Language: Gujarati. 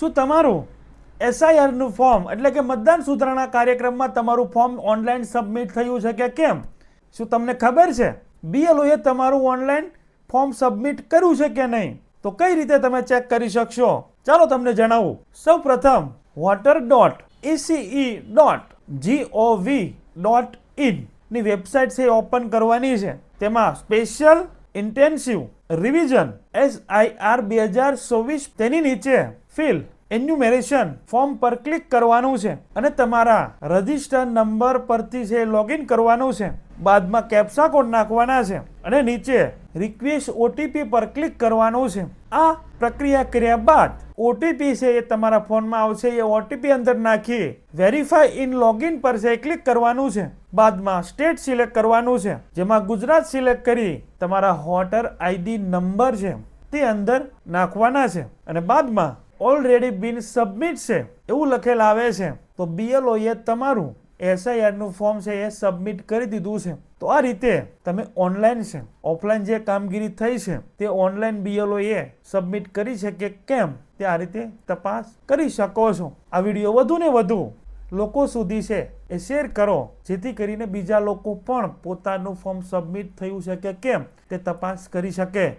શું તમારું એસઆઈઆરનું ફોર્મ એટલે કે મતદાન સુધારણા કાર્યક્રમમાં તમારું ફોર્મ ઓનલાઈન સબમિટ થયું છે કે કેમ? શું તમને ખબર છે? બીએલઓએ તમારું ઓનલાઈન ફોર્મ સબમિટ કર્યું છે કે નહીં? તો કઈ રીતે તમે ચેક કરી શકશો? ચાલો તમને જણાવું. સૌ પ્રથમ voter dot ECI dot GOV dot ઇનની website છે ઓપન કરવાની છે. તેમાં સ્પેશિયલ ઇન્ટેન્સિવ રિવિઝન એસઆઈઆર બે હજાર ચોવીસ તેની નીચે ફિલ એન્યુમેરેશન ફોર્મ પર ક્લિક કરવાનું છે અને તમારા રજિસ્ટર નંબર પરથી છે લોગિન કરવાનું છે, બાદમાં કેપ્સા કોડ નાખવાના છે અને નીચે રિક્વેસ્ટ ઓટીપી પર ક્લિક કરવાનું છે. આ પ્રક્રિયા કર્યા બાદ ઓટીપી છે એ તમારા ફોનમાં આવશે, એ ઓટીપી અંદર નાખી વેરીફાઈ ઇન લોગિન પર છે ક્લિક કરવાનું છે. બાદમાં સ્ટેટ સિલેક્ટ કરવાનું છે. જેમાં ગુજરાત સિલેક્ટ કરી તમારા હોટર આઈડી નંબર છે તે અંદર નાખવાના છે. અને બાદમાં ઓલરેડી બિન સબમિટ છે. એવું લખેલ આવે છે. તો બીએલઓએ તમારું એસઆઈઆરનું ફોર્મ છે એ સબમિટ કરી દીધું છે. તો આ રીતે તમે ઓનલાઈન છે ઓફલાઈન જે કામગીરી થઈ છે, તે ઓનલાઈન એ સબમિટ કરી છે કે કેમ, તે આ રીતે તપાસ કરી શકો છો. આ વીડિયો વધુ ને વધુ લોકો સુધી છે એ શેર કરો, જેથી કરીને બીજા લોકો પણ પોતાનું ફોર્મ સબમિટ થયું છે કે કેમ, તે તપાસ કરી શકે.